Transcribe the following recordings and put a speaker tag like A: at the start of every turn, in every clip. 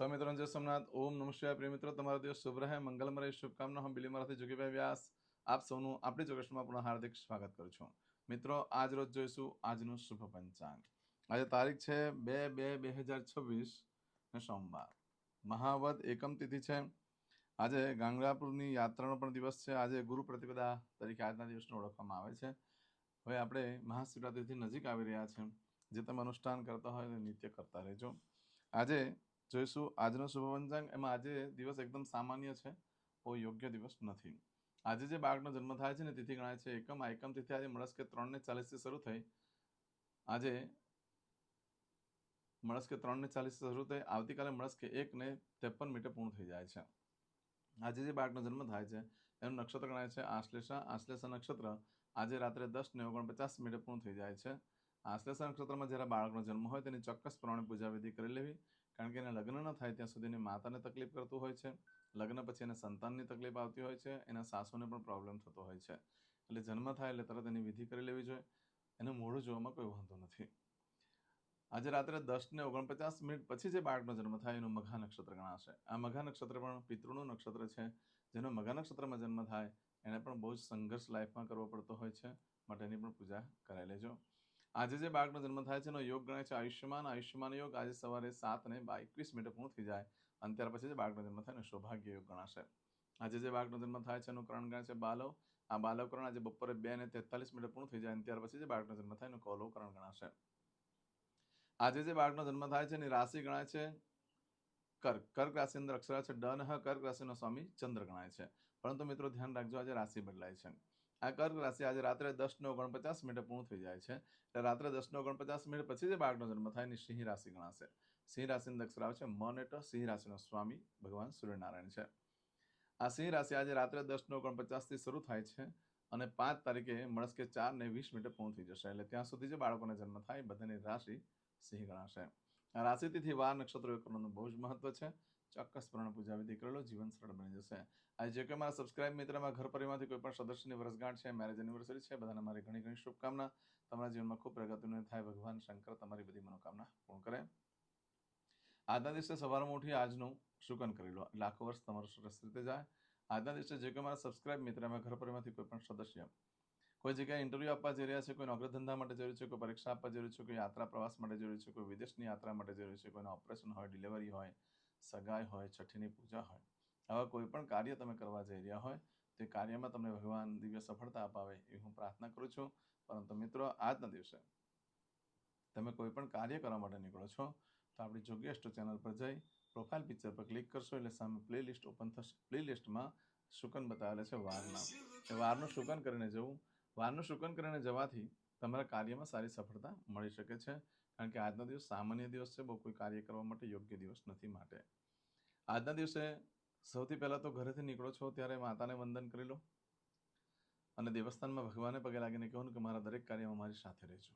A: સૌ મિત્રોને જય સોમનાથ. ઓમ નમઃ શિવાય. પ્રિય મિત્રો, તમારો દિવસ શુભ રહે. મંગલમય રહે. શુભકામના. હું બિલીમરાથી જોગીભાઈ વ્યાસ. આપ સૌનું આપણી જોગેશમાં પુનઃ હાર્દિક સ્વાગત કરું છું. મિત્રો, આજ રોજ જોઈશું આજનું શુભ પંચાંગ. આજે તારીખ છે બે બે બે હજાર છવ્વીસ ને સોમવાર. મહાવદ એકમ તિથિ છે. આજે ગાંગડાપુરની યાત્રાનો પણ દિવસ છે. આજે ગુરુ પ્રતિપદા તરીકે આજના દિવસને ઓળખવામાં આવે છે. હવે આપણે મહાશિવરાત્રિથી નજીક આવી રહ્યા છે જે તમે અનુષ્ઠાન કરતા હોય તે નિત્ય કરતા રહેજો. આજે જોઈશું. આજનો શુભ પંચાંગ એમાં આજે દિવસ એકદમ સામાન્ય છે. બહુ યોગ્ય દિવસ નથી. આજે જે બાળકનો જન્મ થાય છે ને તિથિ ગણાય છે એકમ. આ એકમ તિથિ આજે મળસ્કે ત્રણ ને ચાલીસથી શરૂ થઈ. આજે મળસ્કે ત્રણ ને ચાલીસ શરૂ થઈ. આવતીકાલે મળસ્કે એક ને ત્રેપન મિનિટે પૂર્ણ થઈ જાય છે. આજે જે બાળકનો જન્મ થાય છે એનું નક્ષત્ર ગણાય છે આશ્લેષા. આશ્લેષા નક્ષત્ર આજે રાત્રે દસ ને ઓગણપચાસ મિનિટે પૂર્ણ થઈ જાય છે. આશ્લેષા નક્ષત્રમાં જ્યારે બાળકનો જન્મ હોય તેની ચોક્કસ પ્રમાણે પૂજા વિધિ કરી લેવી. કારણ કે એને લગ્ન ન થાય ત્યાં સુધી એની માતાને તકલીફ કરતું હોય છે, લગ્ન પછી એને સંતાનની તકલીફ આવતી હોય છે, એના સાસુને પણ પ્રોબ્લેમ થતો હોય છે. એટલે જન્મ થાય એટલે તરત એની વિધિ કરી લેવી જોઈએ, એનું મોઢું જોવામાં કોઈ વાંધો નથી. આજે રાત્રે દસ ને ઓગણપચાસ મિનિટ પછી જે બાળકનો જન્મ થાય એનું મઘા નક્ષત્ર ગણાશે. આ મઘા નક્ષત્ર પણ પિતૃનું નક્ષત્ર છે, જેનો મઘા નક્ષત્રમાં જન્મ થાય, એને પણ બહુ જ સંઘર્ષ લાઈફમાં કરવો પડતો હોય છે, માટે એની પણ પૂજા કરાવી લેજો. આજે જે બાળકનો જન્મ થાય છે એનો યોગ ગણાય છે આયુષ્યમાન. આયુષ્યમાન યોગ આજે સવારે સાત ને બા એકવીસ મિનિટે પૂર્ણ થઈ જાય અને ત્યાર પછી જે બાળકનો જન્મ થાય એનો સૌભાગ્ય યોગ ગણાશે. આજે જે બાળકનો જન્મ થાય છે એનું કરણ ગણાય છે બાલવ. આ બાલવકરણ આજે બપોરે બે ને તેતાલીસ મિનિટે પૂર્ણ થઈ જાય અને ત્યાર પછી જે બાળકનો જન્મ થાય એનું કૌલવકરણ ગણાશે. આજે જે બાળકનો જન્મ થાય છે એની રાશિ ગણાય છે કર્ક. કર્ક રાશિની અંદર અક્ષરા છે ડન કર્ક રાશિનો સ્વામી ચંદ્ર ગણાય છે. પરંતુ મિત્રો ધ્યાન રાખજો આજે રાશિ બદલાય છે. આ કર્ક રાશિ આજે રાત્રે દસ ને ઓગણપચાસ મિનિટે પૂર્ણ થઈ જાય છે. એટલે રાત્રે દસ ને ઓગણપચાસ મિનિટ પછી જે બાળકનો જન્મ થાય એની સિંહ રાશિ ગણાશે. સિંહ રાશિની અક્ષર આવે છે મન એટલે સિંહ રાશિનો સ્વામી ભગવાન સૂર્યનારાયણ છે. આ સિંહ રાશિ આજે રાત્રે દસ ને ઓગણપચાસથી શરૂ થાય છે અને પાંચ તારીખે મળસ્કે ચાર ને વીસ મિનિટે પૂર્ણ થઈ જશે. એટલે ત્યાં સુધી જે બાળકોને જન્મ થાય, બધાની રાશિ સિંહ ગણાશે. આ રાશિતિથી વાર નક્ષત્રો કરવાનું બહુ જ મહત્વ છે. ચોક્કસ પ્રમાણે પૂજા વિધિ કરેલો જીવન સરળ બની જશે. આજે જે કોઈ મારા સબસ્ક્રાઇબ મિત્રમાં ઘર પરિવારમાંથી કોઈ પણ સદસ્યની વર્ષગાંઠ છે મેરેજ એનિવર્સરી છે, બધાને મારી ઘણી ઘણી શુભકામના. તમારા જીવનમાં ખૂબ પ્રગતિને થાય, ભગવાન શંકર તમારી બધી મનોકામના પૂર્ણ કરે. આજના દિવસે સવારમાં ઉઠી આજનું શુકન કરી લો. લાખો વર્ષ તમારું સરસ રીતે જાય. આજના દિવસે જે કોઈ મારા સબસ્ક્રાઇબ મિત્રમાં ઘર પરિવારમાંથી કોઈ પણ સદસ્ય કોઈ જગ્યાએ ઇન્ટરવ્યૂ આપવા જઈ રહ્યા છે, કોઈ નોકરી ધંધા માટે જરૂરી છે, કોઈ પરીક્ષા આપવા જરૂરી છે, કોઈ યાત્રા પ્રવાસ માટે જરૂરી છે, કોઈ વિદેશની યાત્રા માટે જરૂરી છે, કોઈનો ઓપરેશન હોય ડિલિવરી હોય સગાઈ હોય, છઠ્ઠીની પૂજા હોય, આવા કોઈ પણ કાર્ય તમે કરવા જઈ રહ્યા હોય, તે કાર્યમાં તમને ભગવાન દિવ્ય સફળતા અપાવે એવી હું પ્રાર્થના કરું છું. પરંતુ મિત્રો, આજના દિવસે તમે કોઈ પણ કાર્ય કરવા માટે નીકળો છો, તો આપણી જોગેસ્ટ ચેનલ પર જઈ પ્રોફાઇલ પિક્ચર પર ક્લિક કરશો એટલે સામે પ્લે લિસ્ટ ઓપન થશે. પ્લે લિસ્ટમાં શુકન બતાવેલ છે વારના. એ વારનું શુકન કરીને જવું. વારનું શુકન કરીને જવાથી તમારા કાર્યમાં સારી સફળતા મળી શકે છે. કારણ કે આજનો દિવસ સામાન્ય દિવસ છે બહુ કોઈ કાર્ય કરવા માટે યોગ્ય દિવસ નથી માટે. આજના દિવસે સૌથી પહેલાં તો ઘરેથી નીકળો છો ત્યારે માતાને વંદન કરી લો. અને દેવસ્થાનમાં ભગવાને પગે લાગીને કહેવું કે મારા દરેક કાર્યમાં મારી સાથે રહેજો.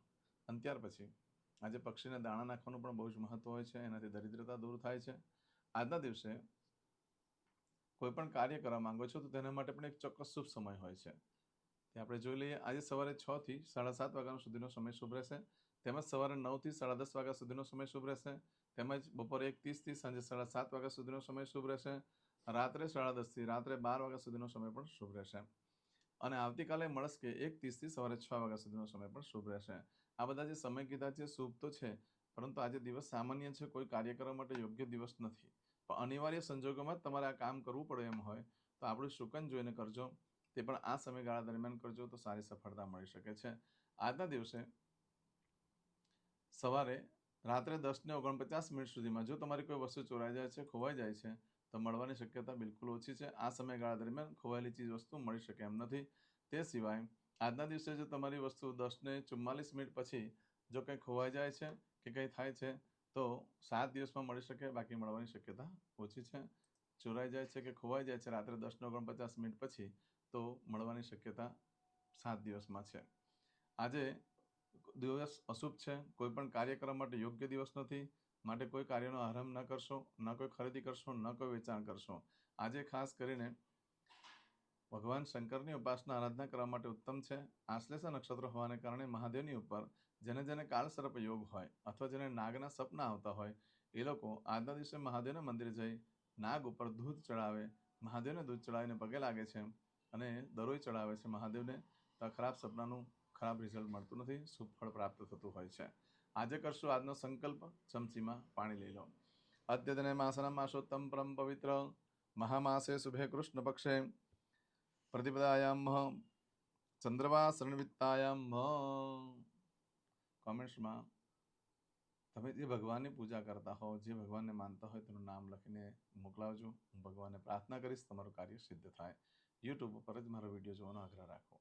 A: અને ત્યાર પછી આજે પક્ષીને દાણા નાખવાનું પણ બહુ જ મહત્ત્વ હોય છે, એનાથી દરિદ્રતા દૂર થાય છે. આજના દિવસે કોઈ પણ કાર્ય કરવા માંગો છો તો તેના માટે પણ એક ચોક્કસ શુભ સમય હોય છે. તે આપણે જોઈ લઈએ, આજે સવારે છથી સાડા સાત વાગ્યા સુધીનો સમય શુભ રહેશે. તેમજ સવારે નવથી સાડા દસ વાગ્યા સુધીનો સમય શુભ રહેશે. તેમજ બપોરે એક ત્રીસથી સાંજે સાડા સાત વાગ્યા સુધીનો સમય શુભ રહેશે. રાત્રે સાડા દસથી રાત્રે બાર વાગ્યા સુધીનો સમય પણ શુભ રહેશે. અને આવતીકાલે મળસ્કે એક ત્રીસથી સવારે છ વાગ્યા સુધીનો સમય પણ શુભ રહેશે. આ બધા જે સમય કીધા છે શુભ તો છે, પરંતુ આજે દિવસ સામાન્ય છે, કોઈ કાર્ય કરવા માટે યોગ્ય દિવસ નથી. પણ અનિવાર્ય સંજોગોમાં તમારે આ કામ કરવું પડે એમ હોય, તો આપણું શુકન જોઈને કરજો. તે પણ આ સમયગાળા દરમિયાન કરજો તો સારી સફળતા મળી શકે છે. આજના દિવસે સવારે રાત્રે દસને ઓગણપચાસ મિનિટ સુધીમાં જો તમારી કોઈ વસ્તુ ચોરાઈ જાય છે, ખોવાઈ જાય છે, તો મળવાની શક્યતા બિલકુલ ઓછી છે. આ સમયગાળા દરમિયાન ખોવાયેલી ચીજ વસ્તુ મળી શકે એમ નથી. તે સિવાય આજના દિવસે જો તમારી વસ્તુ દસને ચુમ્માલીસ મિનિટ પછી જો કંઈ ખોવાઈ જાય છે કે કંઈ થાય છે, તો સાત દિવસમાં મળી શકે, બાકી મળવાની શક્યતા ઓછી છે. ચોરાઈ જાય છે કે ખોવાઈ જાય છે રાત્રે દસને ઓગણપચાસ મિનિટ પછી, તો મળવાની શક્યતા સાત દિવસમાં છે. આજે દિવસ અશુભ છે. કોઈ પણ કાર્ય કરવા માટે યોગ્ય દિવસ નથી. માટે કોઈ કાર્યનો આરંભ ન કરશો, ન કોઈ ખરીદી કરશો, ન કોઈ વેચાણ કરશો. આજે ખાસ કરીને ભગવાન શંકરની ઉપાસના આરાધના કરવા માટે ઉત્તમ છે. આશ્લેષા નક્ષત્ર હોવાને કારણે મહાદેવની ઉપર જેને જેને કાળસર્પ યોગ હોય અથવા જેને નાગના સપના આવતા હોય, એ લોકો આજના દિવસે મહાદેવના મંદિરે જઈ નાગ ઉપર દૂધ ચડાવે. મહાદેવને દૂધ ચડાવીને પગે લાગે છે અને દરોઈ ચડાવે છે મહાદેવને. તો ખરાબ સપનાનું ખરાબ રિઝલ્ટ મળતું નથી, સુફળ પ્રાપ્ત થતું હોય છે. આજે કરશું આજનો સંકલ્પ, ચમચીમાં પાણી લઈ લો. અદ્યતને માસના માસોત્તમ પરમ પવિત્ર મહામાસે શુભે કૃષ્ણ પક્ષે. પ્રતિપદાયામ ચંદ્રવા શરણવિત્તાયામ કોમેન્ટ્સમાં તમે જે ભગવાનની પૂજા કરતા હો, જે ભગવાનને માનતા હોય તેનું નામ લખીને મોકલાવજો. હું ભગવાનને પ્રાર્થના કરીશ, તમારું કાર્ય સિદ્ધ થાય. યુટ્યુબ ઉપર જ મારો વીડિયો જોવાનો આગ્રહ રાખો.